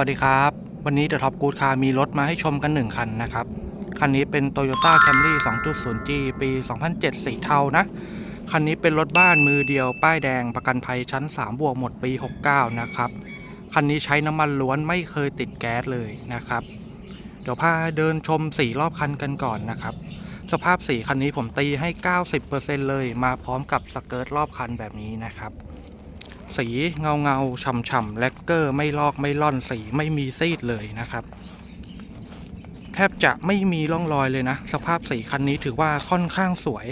สวัสดีครับ วันนี้ The Top Good Car มีรถมาให้ชมกัน 1 คันนะครับ คันนี้เป็น Toyota Camry 2.0G ปี 2007 สีเทานะ คันนี้เป็นรถบ้านมือเดียวป้ายแดงประกันภัยชั้น 3 บวกหมดปี 69 นะครับ คันนี้ใช้น้ำมันล้วนไม่เคยติดแก๊สเลยนะครับ เดี๋ยวพาเดินชมสีรอบคันกันก่อนนะครับ สภาพสีคันนี้ผมตีให้ 90%เลย มาพร้อมกับสเกิร์ตรอบคันแบบนี้นะครับ สีเงาเงาๆฉ่ำแลกเกอร์ไม่ลอกไม่ล่อนสีไม่มีซีดเลยนะครับ แทบจะไม่มีร่องรอยเลยนะ สภาพสีคันนี้ถือว่าค่อนข้างสวย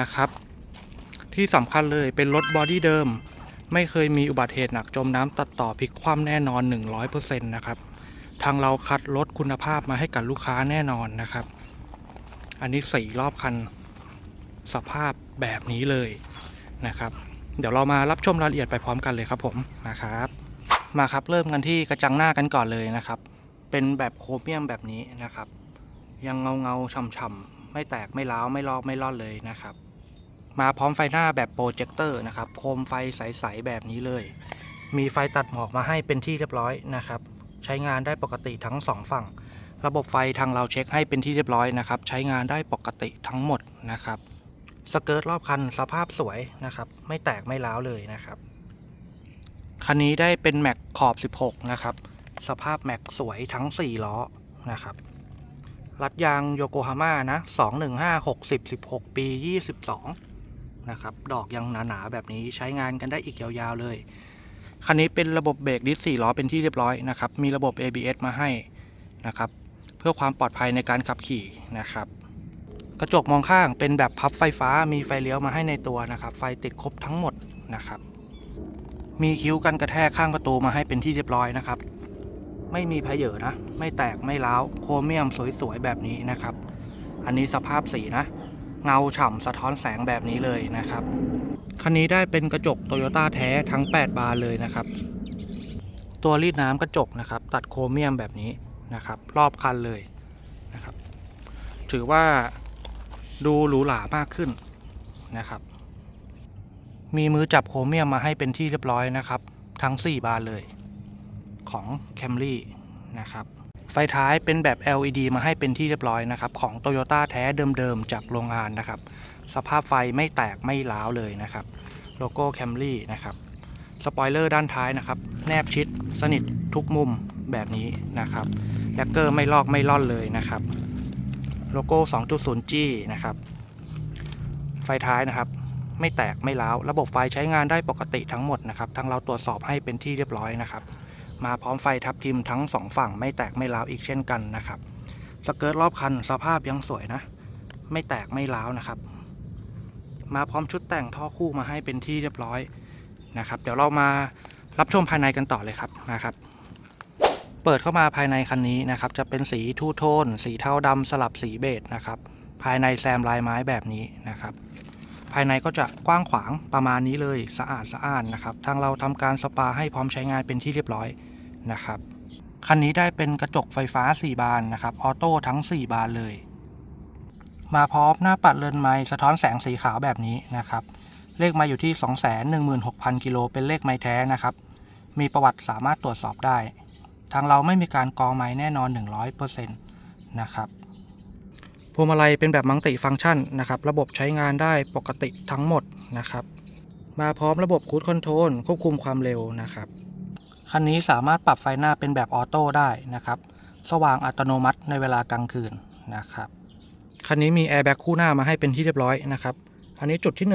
นะครับ ที่สำคัญเลยเป็นรถบอดี้เดิม ไม่เคยมีอุบัติเหตุหนักจมน้ำตัดต่อพลิกคว่ำแน่นอน 100%นะครับ ทางเราคัดรถคุณภาพมาให้กับลูกค้าแน่นอนนะครับ อันนี้สีรอบคันสภาพแบบนี้เลยนะครับ เดี๋ยวเรามารับชมรายละเอียดไปพร้อมกันเลยครับผมนะครับ มาครับเริ่มกันที่กระจังหน้ากันก่อนเลยนะครับ เป็นแบบโครเมียมแบบนี้นะครับ ยังเงาเงาช่ำๆไม่แตกไม่ร้าวไม่ลอกไม่ลอนเลยนะครับมาพร้อมไฟหน้าแบบโปรเจคเตอร์นะครับ โคมไฟใส ๆ แบบนี้เลย มีไฟตัดหมอกมาให้เป็นที่เรียบร้อยนะครับ ใช้งานได้ปกติทั้งสองฝั่ง ระบบไฟทางเราเช็คให้เป็นที่เรียบร้อยนะครับ ใช้งานได้ปกติทั้งหมดนะครับ สเกิร์ตรอบคันสภาพสวยนะครับ ไม่แตกไม่ร้าวเลยนะครับ คันนี้ได้เป็นแม็กขอบ 16 นะครับ สภาพแม็กสวยทั้ง 4 ล้อนะครับ รัดยางโยโกฮาม่านะ 215 60 16 ปี 22 นะครับ ดอกยังหนาๆ แบบนี้ใช้งานกันได้อีกยาวๆเลย คันนี้เป็นระบบเบรกดิส4ล้อเป็นที่เรียบร้อยนะครับ มีระบบ ABS มาให้นะครับ เพื่อความปลอดภัยในการขับขี่นะครับ กระจกมองข้างเป็นแบบพับไฟฟ้ามีไฟเลี้ยวมาให้ในตัวนะครับ ไฟติดครบทั้งหมดนะครับ มีคิ้วกันกระแทกข้างประตูมาให้เป็นที่เรียบร้อยนะครับ ไม่มีเพเยอนะ ไม่แตกไม่ร้าวโครเมียมสวยๆแบบนี้นะครับ อันนี้สภาพสีนะ เงาฉ่ำสะท้อนแสงแบบนี้เลยนะครับคันนี้ได้เป็นกระจกโตโยต้าแท้ทั้ง 8 บานเลยนะครับ ตัวรีดน้ำกระจกนะครับ ตัดโครเมียมแบบนี้นะครับ รอบคันเลยนะครับ ถือว่า ดูหรูหรามากขึ้นนะครับ มีมือจับโครเมียมมาให้เป็นที่เรียบร้อยนะครับ ทั้ง 4 บานเลย ของ Camry นะครับ ไฟท้ายเป็นแบบ LED มาให้เป็นที่เรียบร้อยนะครับ ของ Toyota แท้เดิมๆ จากโรงงานนะครับ สภาพไฟไม่แตกไม่ร้าวเลยนะครับ โลโก้ Camry นะครับ สปอยเลอร์ด้านท้ายนะครับ แนบชิดสนิททุกมุมแบบนี้นะครับแลกเกอร์ไม่ลอกไม่ล่อนเลยนะครับ โลโก้ 2.0G นะครับ ไฟท้ายนะครับ ไม่แตกไม่ร้าวระบบไฟใช้งานได้ปกติทั้งหมดนะครับทางเราตรวจสอบให้เป็นที่เรียบร้อยนะครับ มาพร้อมไฟทับทิมทั้งสองฝั่งไม่แตกไม่ร้าวอีกเช่นกันนะครับสเกิร์ตรอบคันสภาพยังสวยนะ ไม่แตกไม่ร้าวนะครับ มาพร้อมชุดแต่งท่อคู่มาให้เป็นที่เรียบร้อยนะครับ เดี๋ยวเรามารับชมภายในกันต่อเลยครับนะครับ เปิดเข้ามาภายในคันนี้นะครับ จะเป็นสีทูโทน สีเทาดำสลับสีเบจนะครับ ภายในแซมลายไม้แบบนี้นะครับ ภายในก็จะกว้างขวางประมาณนี้เลยสะอาดสะอานนะครับ ทางเราทำการสปาให้พร้อมใช้งานเป็นที่เรียบร้อยนะครับ คันนี้ได้เป็นกระจกไฟฟ้า 4 บานนะครับ ออโต้ทั้ง 4 บานเลย มาพร้อมหน้าปัดเรือนไม้สะท้อนแสงสีขาวแบบนี้นะครับ เลขไมาอยู่ที่ 216,000กิโลเป็นเลขไม้แท้นะครับ มีประวัติสามารถตรวจสอบได้ ทางเราไม่มีการกองไม้แน่นอน 100%นะครับพวงมาลัยเป็นแบบมัลติฟังก์ชันนะครับ ระบบใช้งานได้ปกติทั้งหมดนะครับ มาพร้อมระบบคูดคอนโทรลควบคุมความเร็วนะครับ คันนี้สามารถปรับไฟหน้าเป็นแบบออโต้ได้นะครับ สว่างอัตโนมัติในเวลากลางคืนนะครับ คันนี้มีแอร์แบ็กคู่หน้ามาให้เป็นที่เรียบร้อยนะครับ อันนี้จุดที่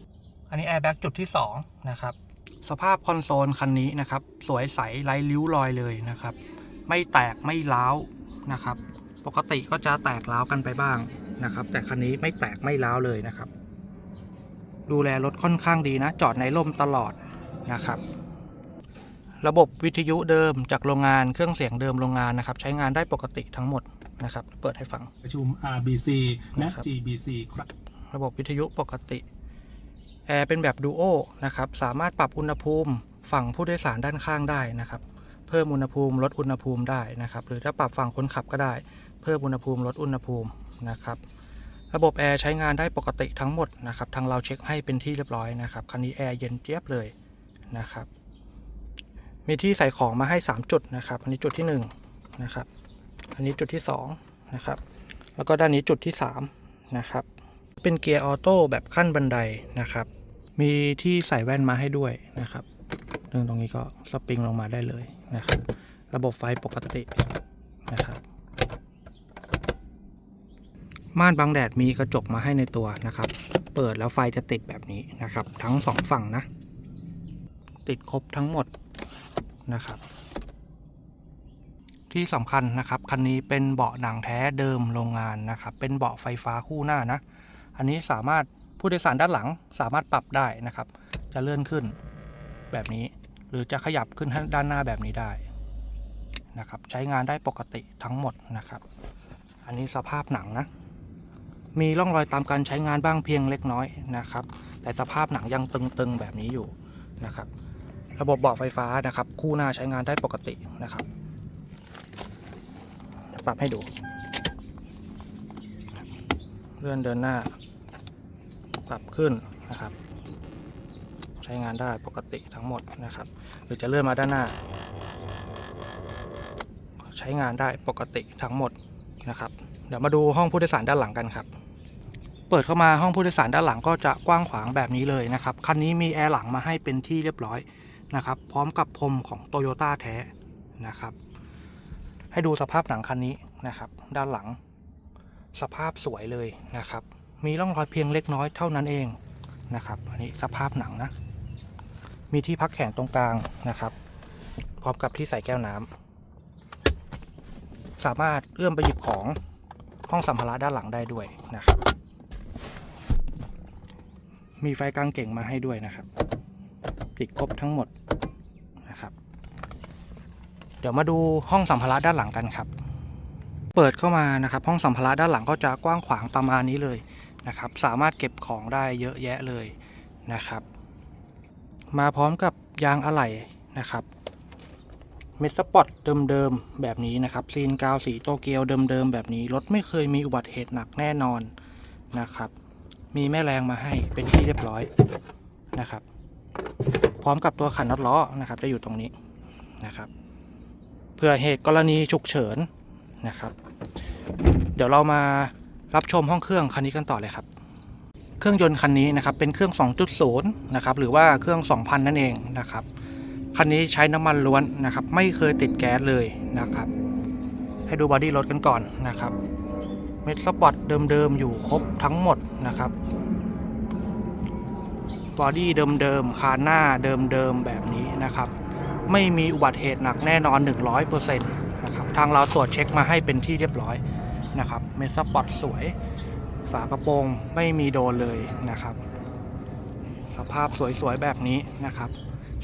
1 อันนี้แอร์แบ็กจุดที่2นะครับ สภาพคอนโซลคันนี้นะครับ สวยใสไร้ริ้วรอยเลยนะครับ ไม่แตกไม่ร้าวนะครับ ปกติก็จะแตกร้าวกันไปบ้างนะครับ แต่คันนี้ไม่แตกไม่ร้าวเลยนะครับ ดูแลรถค่อนข้างดีนะ จอดในร่มตลอดนะครับ ระบบวิทยุเดิมจากโรงงานเครื่องเสียงเดิมโรงงานนะครับ ใช้งานได้ปกติทั้งหมดนะครับ เปิดให้ฟังประชุม RBC และนะครับ GBC ครับ ระบบวิทยุปกติ แอร์เป็นแบบดูโอนะครับ สามารถปรับอุณหภูมิฝั่งผู้โดยสารด้านข้างได้นะครับ เพิ่มอุณหภูมิลดอุณหภูมิได้นะครับ หรือถ้าปรับฝั่งคนขับก็ได้ เพิ่มอุณหภูมิลดอุณหภูมินะครับ ระบบแอร์ใช้งานได้ปกติทั้งหมดนะครับ ทางเราเช็คให้เป็นที่เรียบร้อยนะครับ คันนี้แอร์เย็นเจี๊ยบเลยนะครับ มีที่ใส่ของมาให้ 3 จุดนะครับ อันนี้จุดที่1นะครับ อันนี้จุดที่2นะครับ แล้วก็ด้านนี้จุดที่3นะครับ เป็นเกียร์ออโต้แบบขั้นบันไดนะครับ มีที่ใส่แว่นมาให้ด้วยนะครับเรื่องตรงนี้ก็สปริงลงมาได้เลยนะครับ ระบบไฟปกตินะครับ ม่านบังแดดมีกระจกมาให้ในตัวนะครับ เปิดแล้วไฟจะติดแบบนี้นะครับ ทั้งสองฝั่งนะ ติดครบทั้งหมดนะครับ ที่สำคัญนะครับ คันนี้เป็นเบาะหนังแท้เดิมโรงงานนะครับ เป็นเบาะไฟฟ้าคู่หน้านะ อันนี้สามารถผู้โดยสารด้านหลังสามารถปรับได้นะครับ จะเลื่อนขึ้นแบบนี้ หรือจะขยับขึ้นด้านหน้าแบบนี้ได้นะครับ ใช้งานได้ปกติทั้งหมดนะครับ อันนี้สภาพหนังนะ มีร่องรอยตามการใช้งานบ้างเพียงเล็กน้อยนะครับ แต่สภาพหนังยังตึงๆแบบนี้อยู่นะครับ ระบบเบาะไฟฟ้านะครับ คู่หน้าใช้งานได้ปกตินะครับปรับให้ดู เลื่อนเดินหน้า ปรับขึ้นนะครับ ใช้งานได้ปกติทั้งหมดนะครับ หรือจะเลื่อนมาด้านหน้า ใช้งานได้ปกติทั้งหมดนะครับ เดี๋ยวมาดูห้องผู้โดยสารด้านหลังกันครับเปิดเข้ามาห้องผู้โดยสารด้านหลังก็จะกว้างขวางแบบนี้เลยนะครับ คันนี้มีแอร์หลังมาให้เป็นที่เรียบร้อยนะครับ พร้อมกับพรมของโตโยต้าแท้นะครับ ให้ดูสภาพหนังคันนี้นะครับ ด้านหลัง สภาพสวยเลยนะครับ มีร่องรอยเพียงเล็กน้อยเท่านั้นเองนะครับ อันนี้สภาพหนังนะ มีที่พักแขนตรงกลางนะครับ พร้อมกับที่ใส่แก้วน้ำสามารถเอื้อมไปหยิบของห้องสัมภาระด้านหลังได้ด้วยนะครับ มีไฟกลางเก่งมาให้ด้วยนะครับ ติดครบทั้งหมดนะครับ เดี๋ยวมาดูห้องสัมภาระด้านหลังกันครับ เปิดเข้ามานะครับห้องสัมภาระด้านหลังก็จะกว้างขวางประมาณนี้เลยนะครับ สามารถเก็บของได้เยอะแยะเลยนะครับ มาพร้อมกับยางอะไหล่นะครับเมดสปอตเดิมๆแบบนี้นะครับซีนกาวสีโตเกียวเดิมๆแบบนี้รถไม่เคยมีอุบัติเหตุหนักแน่นอนนะครับ มีแม่แรงมาให้เป็นที่เรียบร้อยนะครับ พร้อมกับตัวขันน็อตล้อนะครับจะอยู่ตรงนี้นะครับเผื่อเหตุกรณีฉุกเฉิน นะครับ เดี๋ยวเรามารับชมห้องเครื่องคันนี้กันต่อเลยครับ เครื่องยนต์คันนี้นะครับเป็นเครื่อง 2.0 นะครับหรือว่าเครื่อง 2,000 นั่นเองนะครับคันนี้ใช้น้ำมันล้วนนะครับ ไม่เคยติดแก๊สเลยนะครับ ให้ดูบอดี้รถกันก่อนนะครับเม็ดสปอตเดิมๆอยู่ครบทั้งหมดนะครับบอดี้เดิมๆคานหน้าเดิมๆแบบนี้นะครับ ไม่มีอุบัติเหตุหนักแน่นอน 100%นะครับ ทางเราตรวจเช็คมาให้เป็นที่เรียบร้อยนะครับเมสปอตสวย ฝากระโปรงไม่มีโดนเลยนะครับ สภาพสวยๆแบบนี้นะครับ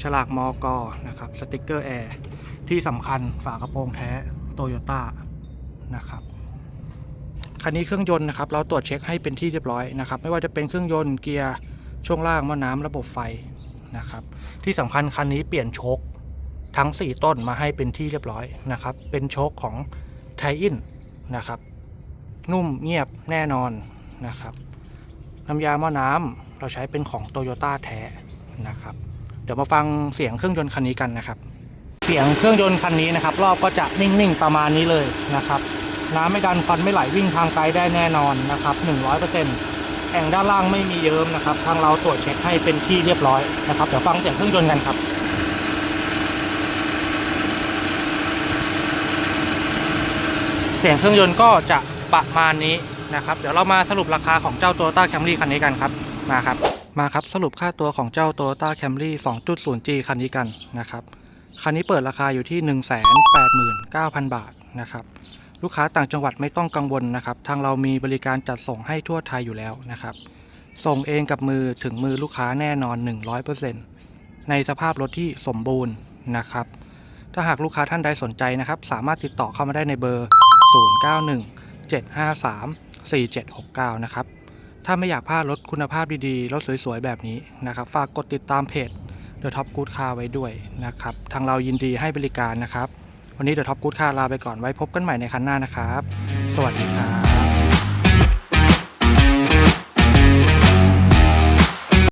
ฉลากมอกอนะครับสติกเกอร์แอร์ที่สำคัญฝากระโปรงแท้โตโยต้านะครับคันนี้เครื่องยนต์นะครับเราตรวจเช็คให้เป็นที่เรียบร้อยนะครับไม่ว่าจะเป็นเครื่องยนต์เกียร์ช่วงล่างม้อน้ำระบบไฟนะครับที่สำคัญคันนี้เปลี่ยนโชค ทั้ง 4 ต้นมาให้เป็นที่เรียบร้อยนะครับ เป็นโชคของไทอินนะครับ นุ่มเงียบแน่นอนนะครับ น้ำยาหม้อน้ำเราใช้เป็นของโตโยต้าแท้นะครับ เดี๋ยวมาฟังเสียงเครื่องยนต์คันนี้กันนะครับ เสียงเครื่องยนต์คันนี้นะครับ รอบก็จะนิ่งๆประมาณนี้เลยนะครับ น้ำไม่ดันควันไม่ไหลวิ่งทางไกลได้แน่นอนนะครับ 100%แอ่งด้านล่างไม่มีเยิ้มนะครับ ทางเราตรวจเช็คให้เป็นที่เรียบร้อยนะครับ เดี๋ยวฟังเสียงเครื่องยนต์กันครับ เสียงเครื่องยนต์ก็จะประมาณนี้นะครับ เดี๋ยวเรามาสรุปราคาของเจ้า Toyota Camry คันนี้กันครับมาครับ มาครับสรุปค่าตัวของเจ้า Toyota Camry 2.0G คันนี้กันนะครับคันนี้เปิดราคาอยู่ที่ 189,000 บาทนะครับลูกค้าต่างจังหวัดไม่ต้องกังวลนะครับ ทางเรามีบริการจัดส่งให้ทั่วไทยอยู่แล้วนะครับ ส่งเองกับมือถึงมือลูกค้าแน่นอน 100%ในสภาพรถที่สมบูรณ์นะครับ ถ้าหากลูกค้าท่านใดสนใจนะครับ สามารถติดต่อเข้ามาได้ในเบอร์ 091 753 4769 นะครับ ถ้าไม่อยากพลาดรถคุณภาพดีๆ รถสวยๆ แบบนี้นะครับ ฝากกดติดตามเพจ The Top Good Car ไว้ด้วยนะครับ ทางเรายินดีให้บริการนะครับ วันนี้ The Top Good Car ลาไปก่อนไว้พบกันใหม่ในคันหน้านะครับ สวัสดีครับ